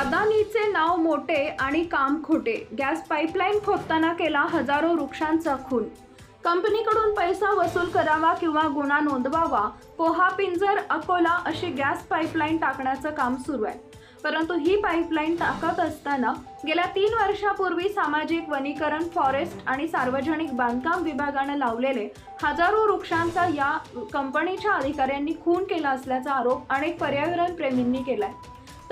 अदानीचे नाव मोठे आणि काम खोटे. गॅस पाईपलाईन खोदताना केला हजारो वृक्षांचा खून. कंपनीकडून पैसा वसूल करावा किंवा गुन्हा नोंदवावा पोहा पिंजर अकोला अशी गॅस पाईपलाईन टाकण्याचं काम सुरू आहे. परंतु ही पाईपलाईन टाकत असताना गेल्या तीन वर्षापूर्वी सामाजिक वनीकरण फॉरेस्ट आणि सार्वजनिक बांधकाम विभागानं लावलेले हजारो वृक्षांचा या कंपनीच्या अधिकाऱ्यांनी खून केला असल्याचा आरोप अनेक पर्यावरण प्रेमींनी केलाय.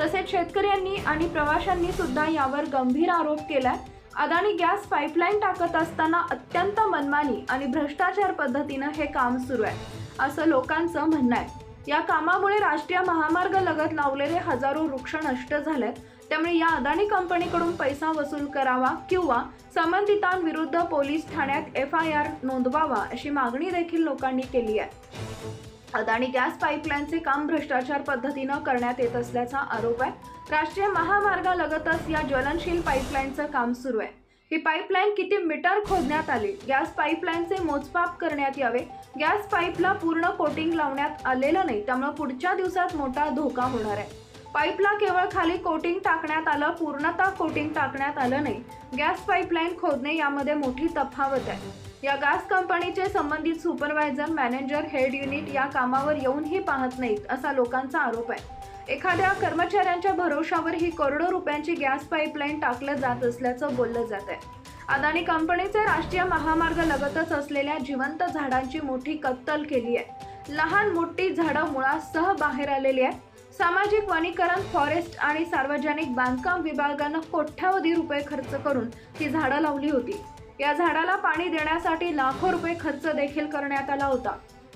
तसेच शेतकऱ्यांनी आणि प्रवाशांनी सुद्धा यावर गंभीर आरोप केलाय. अदानी गॅस पाईपलाईन टाकत असताना अत्यंत मनमानी आणि भ्रष्टाचार पद्धतीनं हे काम सुरू आहे असं लोकांचं म्हणणं आहे. या कामामुळे राष्ट्रीय महामार्ग लगत लावलेले हजारो वृक्ष नष्ट झालेत. त्यामुळे या अदानी कंपनीकडून पैसा वसूल करावा किंवा संबंधितांविरुद्ध पोलीस ठाण्यात एफ आय आर नोंदवावा अशी मागणी देखील लोकांनी केली आहे. अदानी गॅस पाईपलाईनचे काम भ्रष्टाचार पद्धतीनं करण्यात येत असल्याचा आरोप आहे. राष्ट्रीय महामार्गालगतच या ज्वलनशील पाईपलाईनचं काम सुरू आहे. ही पाईपलाईन किती मीटर खोदण्यात आली? गॅस पाईपलाईनचे मोजमाप करण्यात यावे? गॅस पाईपला पूर्ण कोटिंग लावण्यात आलेलं नाही त्यामुळे पुढच्या दिवसात मोठा धोका होणार आहे. पाईपला केवळ खाली कोटिंग टाकण्यात आलं पूर्णतः कोटिंग टाकण्यात आलं नाही. गॅस पाईपलाईन खोदणे यामध्ये मोठी तफावत आहे. या गॅस कंपनीचे संबंधित सुपरवायझर मॅनेजर हेड युनिट या कामावर येऊनही पाहत नाहीत असा लोकांचा आरोप आहे. एखाद्या कर्मचाऱ्यांच्या भरोशावर ही करोडो रुपयांची गॅस पाईपलाईन टाकलं जात असल्याचं बोललं जात आहे अदानी कंपनीचे राष्ट्रीय महामार्ग लगतच असलेल्या जिवंत झाडांची मोठी कत्तल केली आहे. लहान मोठी झाडं मुळासह बाहेर आलेली आहे सामाजिक वनीकरण फॉरेस्ट आणि सार्वजनिक बांधकाम विभागानं कोट्यावधी रुपये खर्च करून ही झाडं लावली होती. या झाडाला पाणी देण्यासाठी लाखो रुपये खर्च देखील करण्यात आला होता.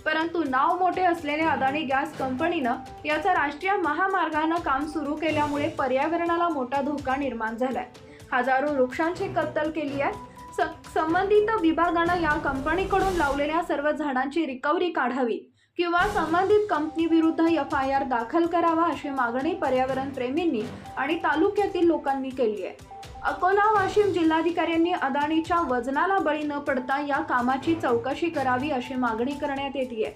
परंतु नाव मोठे असलेल्या अदानी गॅस कंपनीनं याचा राष्ट्रीय महामार्गानं काम सुरू केल्यामुळे पर्यावरणाला मोठा धोका निर्माण झालाय. हजारो वृक्षांची कत्तल केली आहे. स- संबंधित विभागानं या कंपनीकडून लावलेल्या सर्व झाडांची रिकव्हरी काढावी किंवा संबंधित कंपनीविरुद्ध एफ आय आर दाखल करावा अशी मागणी पर्यावरण प्रेमींनी आणि तालुक्यातील लोकांनी केली आहे. अकोला वाशिम जिल्हाधिकाऱ्यांनी अदानीच्या वजनाला बळी न पडता या कामाची चौकशी करावी अशी मागणी करण्यात येते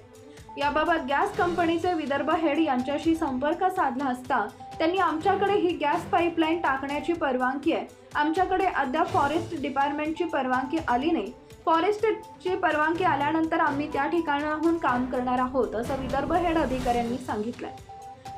याबाबत गॅस कंपनीचे विदर्भ हेड यांच्याशी संपर्क साधला असता त्यांनी आमच्याकडे ही गॅस पाईपलाईन टाकण्याची परवानगी आहे. आमच्याकडे अद्याप फॉरेस्ट डिपार्टमेंटची परवानगी आली नाही. फॉरेस्टची परवानगी आल्यानंतर आम्ही त्या ठिकाणाहून काम करणार आहोत असं विदर्भ हेड अधिकाऱ्यांनी सांगितलंय.